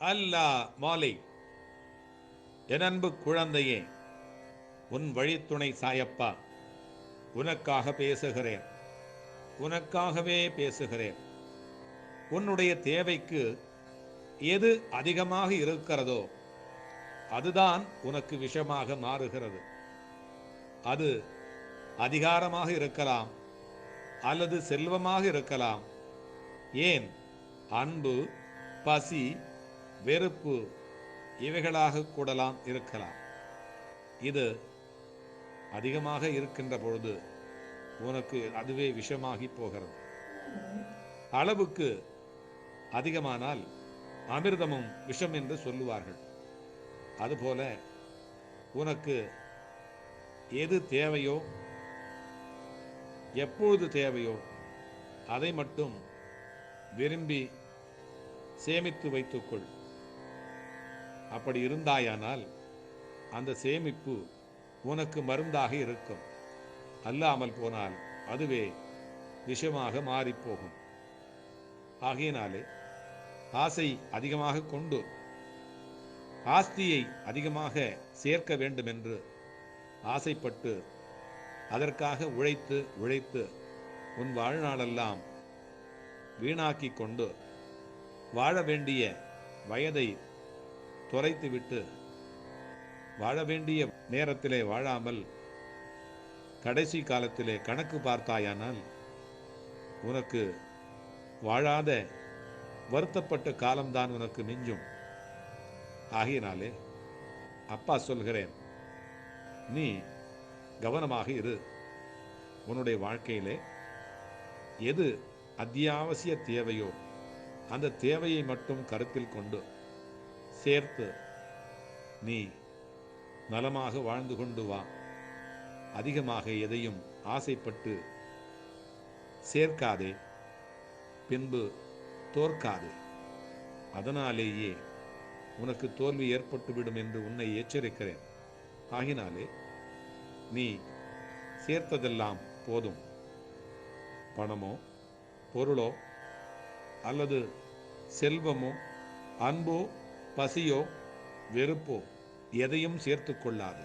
அல்லா மாலை. என் அன்பு குழந்தையே உன் வழித்துணை சாயப்பா உனக்காக பேசுகிறேன். உனக்காகவே பேசுகிறேன். உன்னுடைய தேவைக்கு எது அதிகமாக இருக்கிறதோ அதுதான் உனக்கு விஷமாக மாறுகிறது. அது அதிகாரமாக இருக்கலாம் அல்லது செல்வமாக இருக்கலாம். ஏன்? அன்பு பசி வெறுப்பு இவைகளாக கூடலாம் இருக்கலாம். இது அதிகமாக இருக்கின்ற பொழுது உனக்கு அதுவே விஷமாகி போகிறது. அளவுக்கு அதிகமானால் அமிர்தமும் விஷம் என்று சொல்லுவார்கள். அதுபோல உனக்கு எது தேவையோ எப்பொழுது தேவையோ அதை மட்டும் விரும்பி சேமித்து வைத்துக்கொள். அப்படி இருந்தாயானால் அந்த சேமிப்பு உனக்கு மருந்தாக இருக்கும். அல்லாமல் போனால் அதுவே விஷமாக மாறிப்போகும். ஆகையினாலே ஆசை அதிகமாக கொண்டு ஆஸ்தியை அதிகமாக சேர்க்க வேண்டும் என்று ஆசைப்பட்டு அதற்காக உழைத்து உழைத்து உன் வாழ்நாளெல்லாம் வீணாக்கி கொண்டு வாழ வேண்டிய வயதை தொலைத்துவிட்டு வாழ வேண்டிய நேரத்திலே வாழாமல் கடைசி காலத்திலே கணக்கு பார்த்தாயானால் உனக்கு வாழாத வருத்தப்பட்ட காலம்தான் உனக்கு மிஞ்சும் ஆகினாலே அப்பா சொல்கிறேன் நீ கவனமாக இரு. உன்னுடைய வாழ்க்கையிலே எது அத்தியாவசிய தேவையோ அந்த தேவையை மட்டும் கருத்தில் கொண்டு சேர்த்து நீ நலமாக வாழ்ந்து கொண்டு வா. அதிகமாக எதையும் ஆசைப்பட்டு சேர்க்காதே. பின்பு தோற்காதே. அதனாலேயே உனக்கு தோல்வி ஏற்பட்டுவிடும் என்று உன்னை எச்சரிக்கிறேன். ஆகினாலே நீ சேர்த்ததெல்லாம் போதும். பணமோ பொருளோ அல்லது செல்வமோ அன்போ பசியோ வெறுப்போ எதையும் சேர்த்து கொள்ளாது.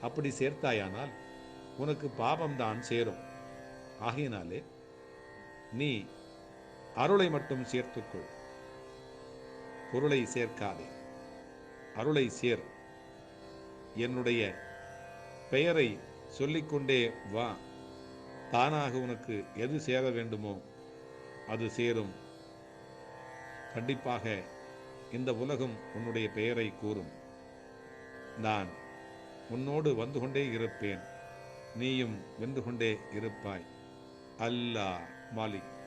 அப்படி சேர்த்தாயானால் உனக்கு பாபம்தான் சேரும். ஆகையினாலே நீ அருளை மட்டும் சேர்த்துக்கொள் பொருளை சேர்க்காதே. அருளை சேர். என்னுடைய பெயரை சொல்லிக்கொண்டே வா. தானாக உனக்கு எது சேர வேண்டுமோ அது சேரும். கண்டிப்பாக இந்த உலகம் உன்னுடைய பெயரை கூறும். நான் உன்னோடு வந்து கொண்டே இருப்பேன். நீயும் வென்று கொண்டே இருப்பாய். அல்லா மாலிக்.